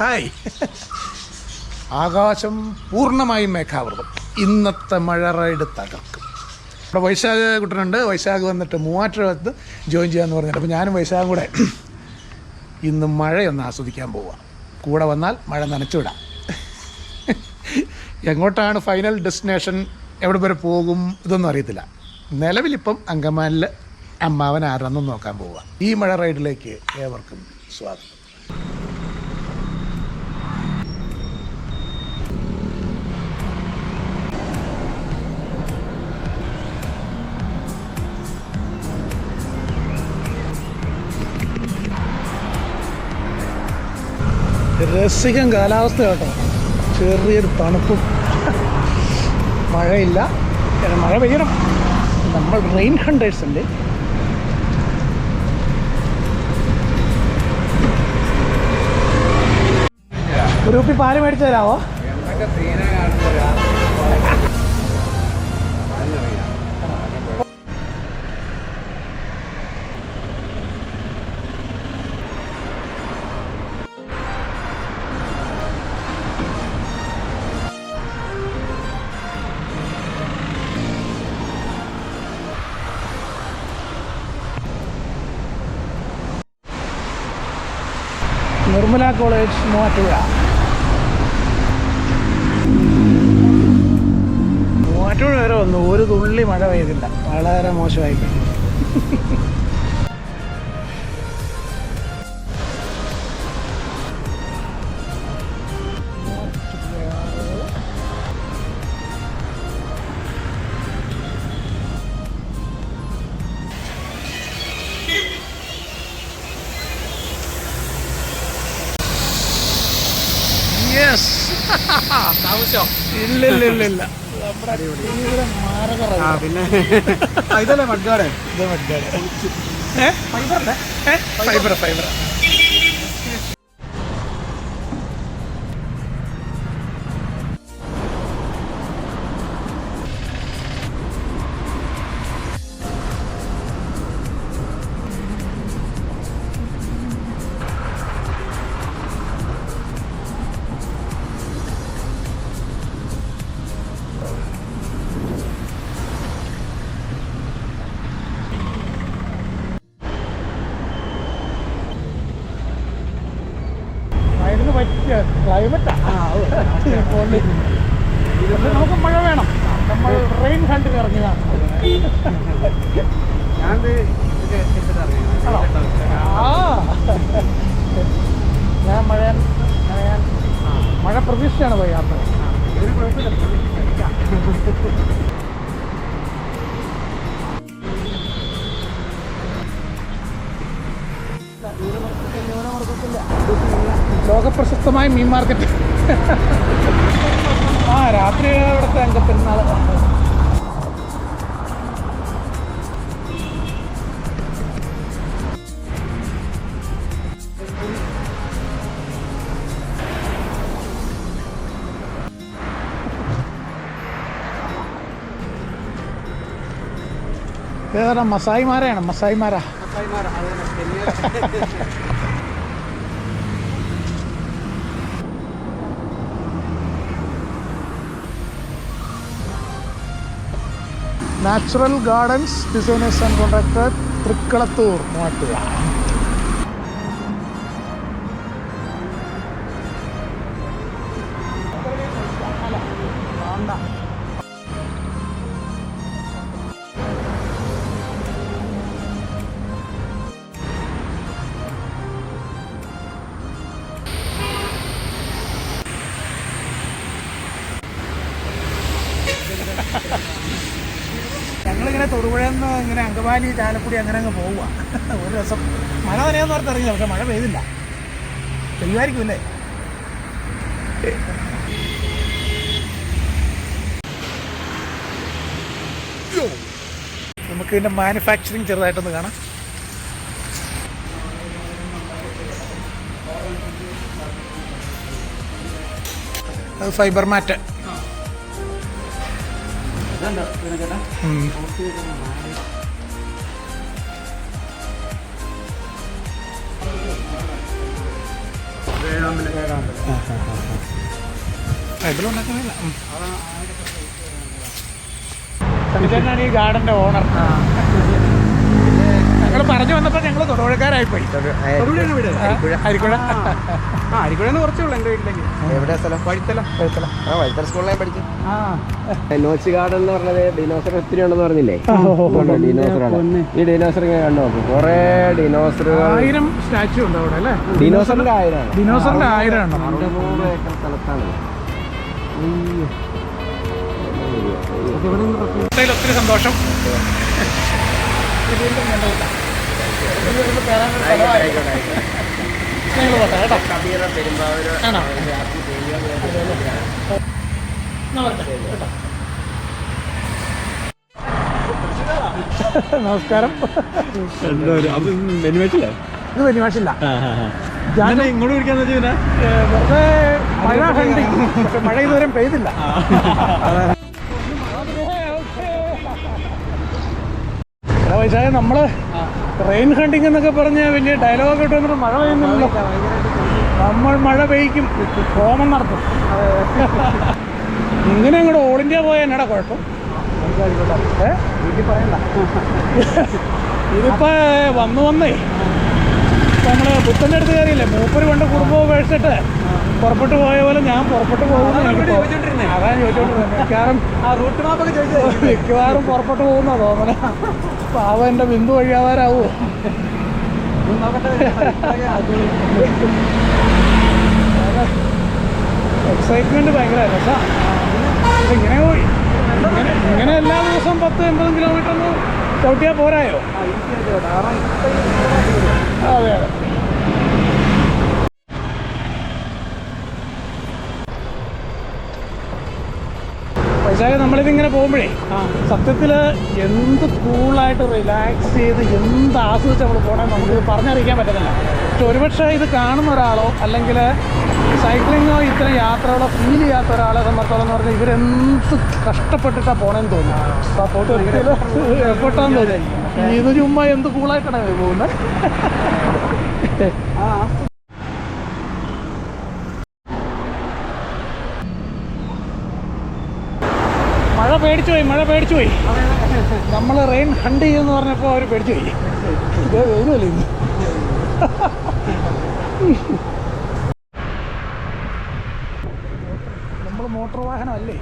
Hi. ആകാശം പൂർണമായും മേഘാവൃതം. ഇന്നത്തെ മഴ റൈഡ് തകർക്കും. ഇവിടെ വൈശാഖ് കുട്ടനുണ്ട്. വൈശാഖ് വന്നിട്ട് മൂവാറ്റുപുറത്ത് ജോയിൻ ചെയ്യാമെന്ന് പറഞ്ഞിട്ട് അപ്പോൾ ഞാനും വൈശാഖും കൂടെ ഇന്ന് മഴയൊന്ന് ആസ്വദിക്കാൻ പോവാം. കൂടെ വന്നാൽ മഴ നനച്ചുവിടാം എങ്ങോട്ടാണ് ഫൈനൽ ഡെസ്റ്റിനേഷൻ? എവിടെ വരെ പോകും? ഇതൊന്നും അറിയത്തില്ല. നിലവിലിപ്പം അങ്കമാനിൽ അമ്മാവൻ ആരാണെന്ന് നോക്കാൻ പോവുക ഈ മഴ റൈഡിലേക്ക് ഏവർക്കും സ്വാഗതം. രസികം കാലാവസ്ഥ കേട്ടോ. ചെറിയൊരു തണുപ്പും. മഴയില്ല. മഴ പെയ്യണം. നമ്മൾ റെയിൻ ഹണ്ടേഴ്സ് ഉണ്ട് ഒരു കുപ്പി പാൽ മേടിച്ചു തരാമോ നിർമ്മല കോളേജ് മൂവാറ്റുപുഴ മൂവാറ്റുപുഴ വരെ വന്നു ഒരു തുള്ളി മഴ പെയ്തില്ല. വളരെ മോശമായി ഇല്ല ഇല്ല ഇല്ല പിന്നെ? ഇതല്ലേ മഡ്ഗാഡ്? ഇത്? ഏ? Fibre fibre. ഞാൻ മഴ ഞാൻ മഴ പ്രതീക്ഷയാണ് പോയി യാത്ര. ലോകപ്രശസ്തമായ മീൻ മാർക്കറ്റ്. ആ രാത്രി അവിടുത്തെ അങ്കപ്പെരുന്നാൾ ഏതാ മസായിമാരാണ് മസായിമാരാ. Natural gardens designers and contractor Thrikkalathoor Muvattupuzha. ഞങ്ങളിങ്ങനെ ഇങ്ങനെ അങ്കമാലി ചാലക്കുടി അങ്ങനെ അങ്ങ് പോവുക. ഒരു രസം മഴ നനയാന്ന് ഓർത്ത് ഇറങ്ങിയ പക്ഷെ മഴ പെയ്തില്ല. പെയ്യുമായിരിക്കും അല്ലേ? നമുക്ക് ഇതിന്റെ മാനുഫാക്ചറിങ് ചെറുതായിട്ടൊന്ന് കാണാം. അത് ഫൈബർ മാറ്റ് ഉം. സണിച്ചേട്ടനാണ് ഈ ഗാർഡന്റെ ഓണർ ഞങ്ങൾ പറഞ്ഞു വന്നപ്പോൾ ഞങ്ങൾ തൊടുപുഴക്കാരായിപ്പോയി. അരിക്കുഴ ആ അരിക്കുഴന്ന് കുറച്ചേ ഉള്ളൂ എന്റെ വീട്ടിലേക്ക്. എവിടെ സ്ഥലം? വഴിത്തല. കുഴപ്പമില്ല ആ പഠിച്ചു. നോച്ച് ഗാർഡൻ എന്ന് പറഞ്ഞത് ഡിനോസർ ഒത്തിരി ഉണ്ടെന്ന് പറഞ്ഞില്ലേ? ഡിനോസർ ആണ്. ഈ ഡിനോസർ ഇങ്ങനെ കണ്ടു? നോക്കും കുറെ ഡിനോസർ ആയിരം സ്റ്റാച്ചു ഉണ്ട് അവിടെ അല്ലേ? ഡിനോസറിന്റെ ആയിരം ഡിനോസറിന്റെ ആയിരം ഏക്കർ സ്ഥലത്താണ്. ഒത്തിരി സന്തോഷം. നമസ്കാരം. ഇത് ഞാൻ ഇങ്ങോട്ട് വിളിക്കാന്ന് വെച്ചാൽ വെറുതെ മഴ കണ്ടി പക്ഷെ മഴ ഇതുവരെ പെയ്തില്ല. വൈശാഖ നമ്മൾ റെയിൻ ഹണ്ടിങ് എന്നൊക്കെ പറഞ്ഞ് വലിയ ഡയലോഗ് ഇട്ട് വന്നിട്ട് മഴ പെയ്യുന്നില്ലല്ലോ. നമ്മൾ മഴ പെയ്ക്കും. കോമൺ നടത്തും. ഇങ്ങനെ അങ്ങോട്ട് ഓൾ ഇന്ത്യ പോയാൽ എന്നടാ കുഴപ്പം? ഇതിപ്പോ വന്നു വന്നേ. നമ്മൾ പുത്തന്റെ അടുത്ത് കയറിയില്ലേ? മൂപ്പര് പണ്ട് കുടുംബവും മേടിച്ചിട്ട് പുറപ്പെട്ടു പോയ പോലെ ഞാൻ പുറപ്പെട്ടു പോകുന്നു. അതാണ് അതാ ചോദിച്ചോണ്ടിരുന്നത് മിക്കവാറും ആ റൂട്ട് മാപ്പൊക്കെ ചോദിച്ചത്. മിക്കവാറും പുറപ്പെട്ടു പോകുന്ന തോന്നണ. പാവ എന്റെ ബിന്ദു വഴിയാവാറാവോ? എക്സൈറ്റ്മെന്റ് ഭയങ്കര രസാ ഇങ്ങനെ പോയി. ഇങ്ങനെ ഇങ്ങനെ എല്ലാ ദിവസവും പത്ത് എൺപതും കിലോമീറ്റർ ഒന്ന് ചവിട്ടിയാൽ പോരായോ? അതെ അതെ. പക്ഷേ നമ്മളിതിങ്ങനെ പോകുമ്പോഴേ സത്യത്തിൽ എന്ത് കൂളായിട്ട് റിലാക്സ് ചെയ്ത് എന്ത് ആസ്വദിച്ച് നമ്മൾ പോകണമെന്ന് നമുക്ക് പറഞ്ഞറിയിക്കാൻ പറ്റത്തില്ല. പക്ഷെ ഒരുപക്ഷെ ഇത് കാണുന്ന ഒരാളോ അല്ലെങ്കിൽ സൈക്ലിങ്ങോ ഇത്തരം യാത്രകളോ ഫീൽ ചെയ്യാത്ത ഒരാളെ സംബന്ധിച്ചോളം എന്ന് പറഞ്ഞാൽ ഇവരെന്ത് കഷ്ടപ്പെട്ടിട്ടാണ് പോകണമെന്ന് തോന്നുന്നു. അപ്പോൾ ആ ഫോട്ടോ എപ്പോട്ടാന്ന് തോന്നി ഇത് ചുമ്മാ എന്ത് കൂളായിട്ടാണ് പോകുന്നത് പേടിച്ചു പോയി മഴ പേടിച്ചു പോയി നമ്മൾ റെയിൻ ഹണ്ട് ചെയ്യുമെന്ന് പറഞ്ഞപ്പോൾ അവർ പേടിച്ചു പോയി ഇത് വരുമല്ലേ ഇന്ന്? നമ്മൾ മോട്ടോർ വാഹനമല്ലേ?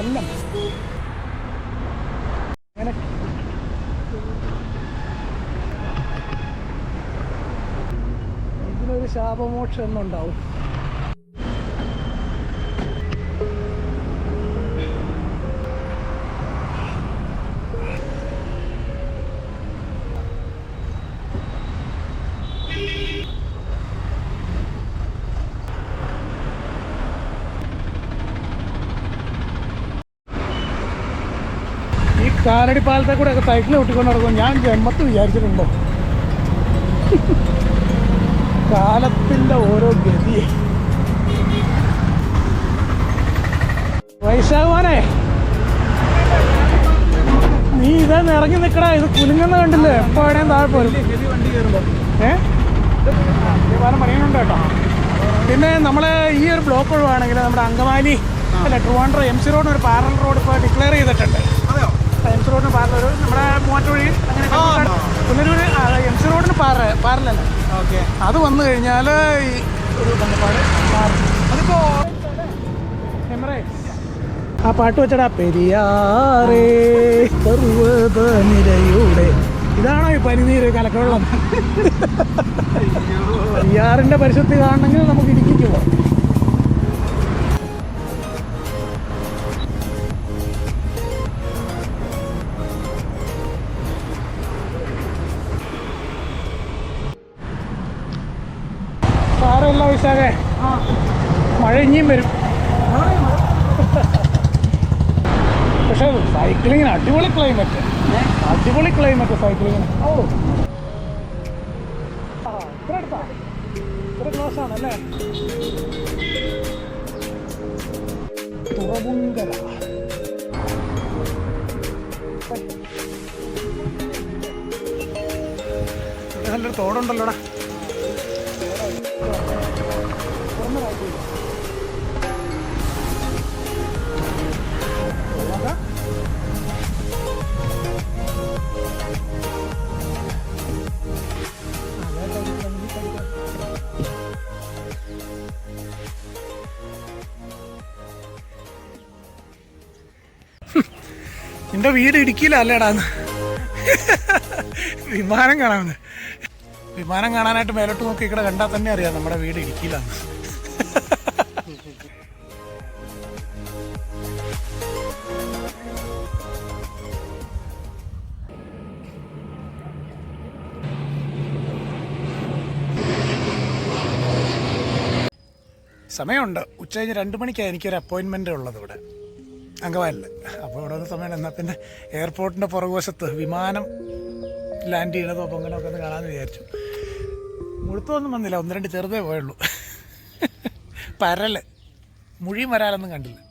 വെള്ളം. ഇതിനൊരു ശാപമോക്ഷം എന്നുണ്ടാവും ഈ കാലടി പാലത്തെ കൂടെ ഒക്കെ സൈക്കിൾ ഒട്ടിക്കൊണ്ട് നടക്കും ഞാൻ ജന്മത്ത് വിചാരിച്ചിട്ടുണ്ടോ. കാലത്തിന്റെ ഓരോ ഗതി. വൈശാഖമാനെ നീ ഇതാ ഇറങ്ങി നിൽക്കടാ ഇത് കുലുങ്ങുന്ന കണ്ടില്ലേ? എപ്പോ എവിടെയും താഴെ പോലും ഏഹ് പറയുന്നുണ്ട് കേട്ടോ. പിന്നെ നമ്മൾ ഈ ഒരു ബ്ലോക്ക് ഒഴിവാണെങ്കിൽ നമ്മുടെ അങ്കമാലി അല്ല ട്രിവാൻഡ്രം എം സി റോഡിന് ഒരു പാരൽ റോഡ് ഇപ്പോൾ ഡിക്ലെയർ ചെയ്തിട്ടുണ്ട്. റോഡിന് ഒരു നമ്മുടെ മൂവാറ്റുവഴി അങ്ങനെ പുനരൂര് എം സി റോഡിന് പാറ പാറലല്ല. ഓക്കെ. അത് വന്നു കഴിഞ്ഞാൽ ഈ ഒരു എമറേറ്റ്സ്. ആ പാട്ട് വെച്ചടാ. പെരിയാറേ പർവത നിരയുടെ ഇതാണോ ഈ പനിനീര് കലക്കവെള്ളം? പെരിയാറിന്റെ പരിശുദ്ധി കാണണമെങ്കിൽ നമുക്ക് ഇടുക്കിക്ക് പോവാം. വിശാഖേ മഴ ഇനിയും വരും. പക്ഷെ സൈക്ലിങ്ങിന് അടിപൊളി ക്ലൈമറ്റ് അടിപൊളി ക്ലൈമറ്റ് സൈക്ലിങ്ങിന് ഓ. ഇത്ര അടുത്താ? ഇത്ര ക്ലോസ് ആണല്ലേ? തുറമുങ്കര ഇത് നല്ലൊരു തോടുണ്ടല്ലോടാ. നിന്റെ വീട് ഇടുക്കിയിലല്ലേടാ വിമാനം കാണാമെന്ന് വിമാനം കാണാനായിട്ട് മേലോട്ട് നോക്കി ഇവിടെ കണ്ടാൽ തന്നെ അറിയാം നമ്മുടെ വീട് ഇടുക്കിയിലാന്ന്. സമയമുണ്ട്. ഉച്ച കഴിഞ്ഞ് രണ്ട് മണിക്കാണ് എനിക്കൊരു അപ്പോയിൻമെന്റ് ഉള്ളത് ഇവിടെ. അങ്കവാലിൽ അപ്പോൾ ഇവിടെ ഒന്ന് സമയം എന്നാൽ പിന്നെ എയർപോർട്ടിന്റെ പുറകുവശത്ത് വിമാനം ലാൻഡ് ചെയ്യണതോ പൊങ്ങനോ ഒക്കെ ഒന്ന് കാണാമെന്ന് വിചാരിച്ചു. മുഴുത്തൊന്നും വന്നില്ല. ഒന്ന് രണ്ട് ചെറുതേ പോയുള്ളൂ. പരൽ. മുഴി വരാലൊന്നും കണ്ടില്ല.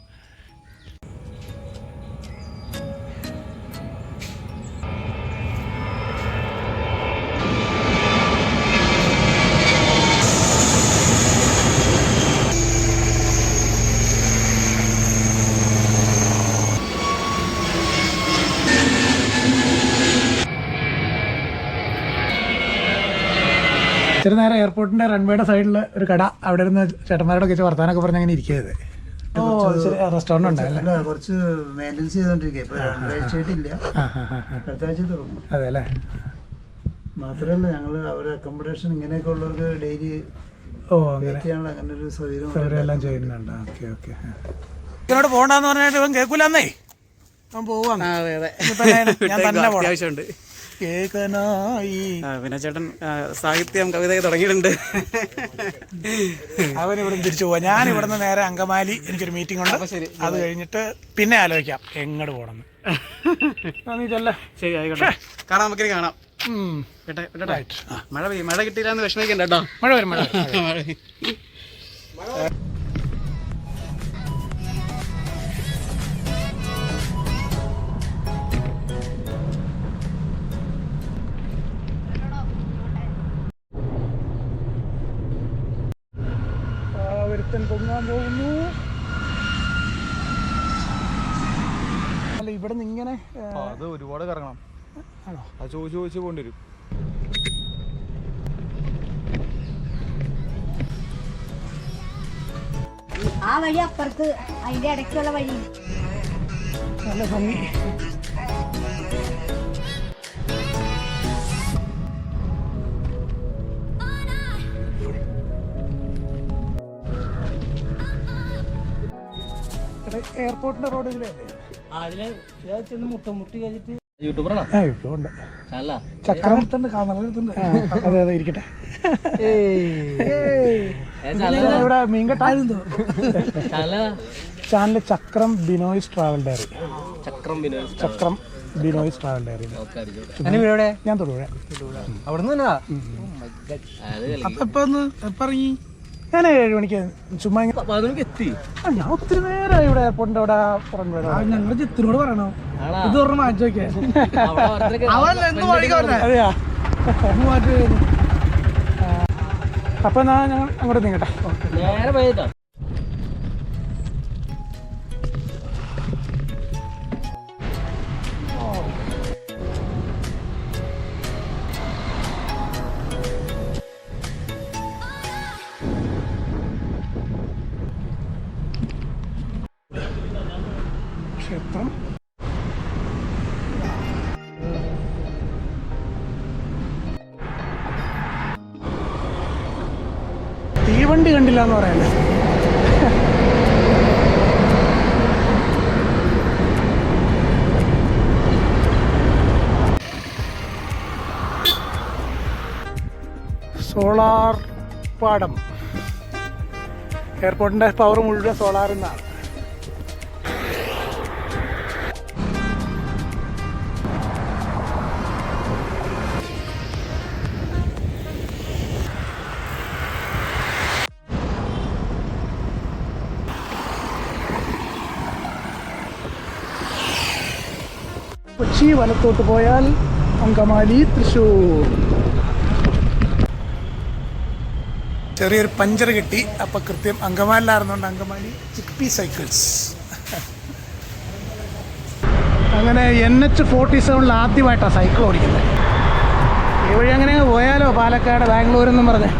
ഇത്തിരി നേരം എയർപോർട്ടിന്റെ റൺവേയുടെ സൈഡിൽ ഒരു കട അവിടെ ഇരുന്ന് ചേട്ടന്മാരോടൊക്കെ വെച്ച് വർത്താനൊക്കെ പറഞ്ഞ് അങ്ങനെ ഇരിക്കരുത് ഓ ശരി റെസ്റ്റോറന്റ് ഉണ്ടല്ലേ അല്ല കുറച്ച് മെയിന്റെനൻസ് അതെ അല്ലേ മാത്രമല്ല ഞങ്ങൾ അവരെ അക്കോമഡേഷൻ ഇങ്ങനെയൊക്കെ ഉള്ളവർക്ക് ഡെയിലി ഓ അങ്ങനെ. അങ്ങനെ ഒരു സൗകര്യം അവരെല്ലാം ചെയ്യുന്നുണ്ട്. Okay okay. ഇതിനോട് പോകണ്ടെന്ന് പറഞ്ഞിട്ട് ഇവൻ കേൾക്കൂലെന്നേ അവൻ ഇനിയിപ്പോ ഞാൻ- തന്നെ അത്യാവശ്യമുണ്ട് വിനചേട്ടൻ പിന്നെ ചേട്ടൻ സാഹിത്യം കവിതയൊക്കെ തുടങ്ങിയിട്ടുണ്ട്. അവൻ ഇവിടെ തിരിച്ചു പോവാ. ഞാൻ ഇവിടുന്ന് നേരെ അങ്കമാലി എനിക്കൊരു മീറ്റിംഗ് ഉണ്ട്. അത് കഴിഞ്ഞിട്ട് പിന്നെ ആലോചിക്കാം എങ്ങോട്ട് പോകണമെന്ന് ആ, നീ ചെല്ല ശരി ആയിക്കോട്ടെ. കാണാം നമുക്കിനി കാണാം. കേട്ടെ കേട്ടെ. ആ, മഴ പെയ്യും മഴ കിട്ടിയില്ലാന്ന് വിഷമിക്കണ്ട കേട്ടോ. മഴ വരും മഴ ഒരുത്തൻ പൊങ്ങാൻ പോകുന്നു. അല്ല ഇവിടെ നിന്ന് ഇങ്ങനെ അത് ഒരുപാട് കറങ്ങണം. ആണോ? അത് ചോദിച്ചു ചോദിച്ച് പോകേണ്ടി വരും. ആ വഴി അപ്പുറത്ത് അതിന്റെ ഇടയ്ക്കുള്ള വഴി. നല്ല ഭംഗി. എയർപോർട്ടിന്റെ റോഡ് ഇതിലല്ലേ യൂട്യൂബറാണോ ആ ഇപ്പോൾ ഉണ്ട് അല്ല. ചക്രം. ആ, അതെ അതെ ഇരിക്കട്ടെ. ഇവിടെ മീൻകട്ടായിരുന്നു ചാനൽ ചക്രം ബിനോയ്സ് ട്രാവൽ ഡയറി. ചക്രം വിനോദ് ചക്രം ബിനോയ്സ് ട്രാവൽ ഡയറി. ഞാൻ തൊടുപുഴ. അവിടെ നിന്ന് അപ്പൊ എപ്പോ ഇറങ്ങി? ഞാൻ ഏഴ് മണിക്ക് ചുമ്മാ എത്തി? ആ, ഞാൻ ഒത്തിരി നേരം ഇവിടെ എയർപോർട്ടിന്റെ അവിടെ ഫ്രണ്ട് ഞങ്ങൾ ജിത്തിനോട് പറയണോ? ഇത് പറഞ്ഞു മാറ്റി വെക്കേ. അതെയാ. അപ്പൊ എന്നാ ഞങ്ങൾ അങ്ങോട്ട് നീങ്ങട്ടെ. നേരെ തീവണ്ടി കണ്ടില്ല എന്ന് പറയുന്നത് സോളാർ പാടം. എയർപോർട്ടിന്റെ പവർ മുഴുവൻ സോളാറിൽ നിന്നാണ് കൊച്ചി വലത്തോട്ട് പോയാൽ അങ്കമാലി തൃശ്ശൂർ ചെറിയൊരു പഞ്ചർ കിട്ടി. അപ്പൊ കൃത്യം അങ്കമാലിലായിരുന്നുകൊണ്ട് അങ്കമാലി ചിപ്പി സൈക്കിൾസ് അങ്ങനെ എൻ എച്ച് ഫോർട്ടി സെവനിൽ ആദ്യമായിട്ടാണ് സൈക്കിൾ ഓടിക്കുന്നത്. ഈ വഴി അങ്ങനെ പോയാലോ പാലക്കാട് ബാംഗ്ലൂർ എന്നും പറഞ്ഞ്.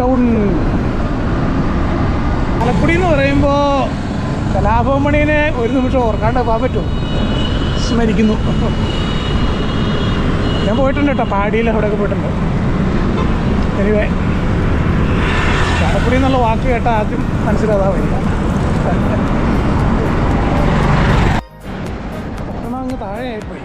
ടൗൺ. ആലക്കുടി എന്ന് പറയുമ്പോൾ കലാഭവമണിനെ ഒരു നിമിഷം ഓർക്കാണ്ട് പോകാൻ പറ്റുമോ? സ്മരിക്കുന്നു. ഞാൻ പോയിട്ടുണ്ട് കേട്ടോ പാടിയിൽ അവിടെയൊക്കെ പോയിട്ടുണ്ട്. എനിവേ ചാലക്കുടി എന്നുള്ള വാക്ക് കേട്ടാൽ ആദ്യം മനസ്സിലാതാ വരിക അങ്ങ് താഴെയായിപ്പോയി.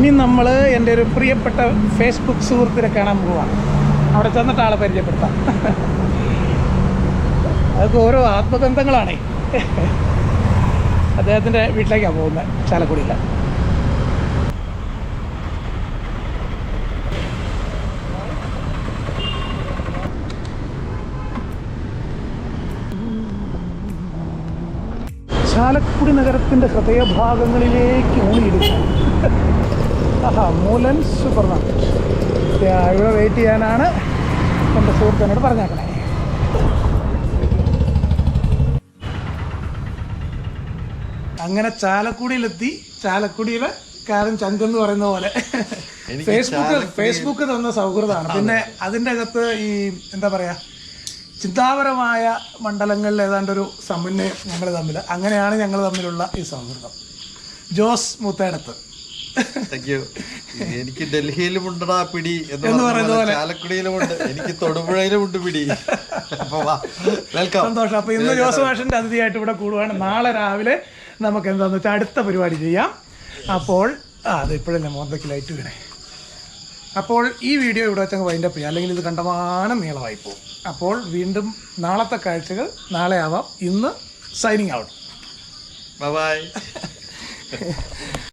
ഇനി നമ്മൾ എന്റെ ഒരു പ്രിയപ്പെട്ട ഫേസ്ബുക്ക് സുഹൃത്തിനെ കാണാൻ പോവാണ്. അവിടെ ചെന്നിട്ട് ആളെ പരിചയപ്പെടുത്താം. അതൊക്കെ ഓരോ ആത്മബന്ധങ്ങളാണേ. അദ്ദേഹത്തിന്റെ വീട്ടിലേക്കാണ് പോകുന്നത് ചാലക്കുടിയിൽ ചാലക്കുടി നഗരത്തിന്റെ ഹൃദയഭാഗങ്ങളിലേക്ക് ഊണിയിടുക. ആഹാ മൂലൻ സൂപ്പർ മാർക്കറ്റ് ഇവിടെ വെയിറ്റ് ചെയ്യാനാണ് എന്റെ സുഹൃത്തിനോട് പറഞ്ഞേക്കണേ. അങ്ങനെ ചാലക്കുടിയിലെത്തി. ചാലക്കുടിയിലെ കാരൻ ചങ്കെന്ന് പറയുന്ന പോലെ. ഫേസ്ബുക്ക് ഫേസ്ബുക്ക് തന്ന സൗഹൃദമാണ്. പിന്നെ അതിന്റെ അകത്ത് ഈ എന്താ പറയുക ചിന്താപരമായ മണ്ഡലങ്ങളിൽ ഏതാണ്ട് ഒരു സമന്വയം ഞങ്ങൾ തമ്മിൽ അങ്ങനെയാണ് ഞങ്ങൾ തമ്മിലുള്ള ഈ സൗഹൃദം. ജോസ് മുത്തേടത്ത്. എനിക്ക് ഡൽഹിയിലും ഉണ്ടടാ പിടി എന്ന് പറയുന്ന പോലെ പോലെ. ചാലക്കുടിയിലും ഉണ്ട്. എനിക്ക് തൊടുപുഴയിലും ഉണ്ട് പിടി. വെൽക്കം സന്തോഷം. അപ്പൊ ഇന്ന് ജോസ് മാഷിന്റെ അതിഥിയായിട്ട് ഇവിടെ കൂടുവാണ്. നാളെ രാവിലെ നമുക്ക് എന്താന്ന് വെച്ചാൽ അടുത്ത പരിപാടി ചെയ്യാം. അപ്പോൾ ആ അത് ഇപ്പോഴല്ലേ മോന്തയ്ക്ക് ലൈറ്റ് വീണേ. അപ്പോൾ ഈ വീഡിയോ ഇവിടെ വെച്ചങ്ങ് വൈൻഡപ്പ് ചെയ്യാം. അല്ലെങ്കിൽ ഇത് കണ്ടമാനം നീളമായി പോകും. അപ്പോൾ വീണ്ടും നാളത്തെ കാഴ്ചകൾ നാളെ ആവാം. ഇന്ന് സൈനിങ് ഔട്ട് ബൈ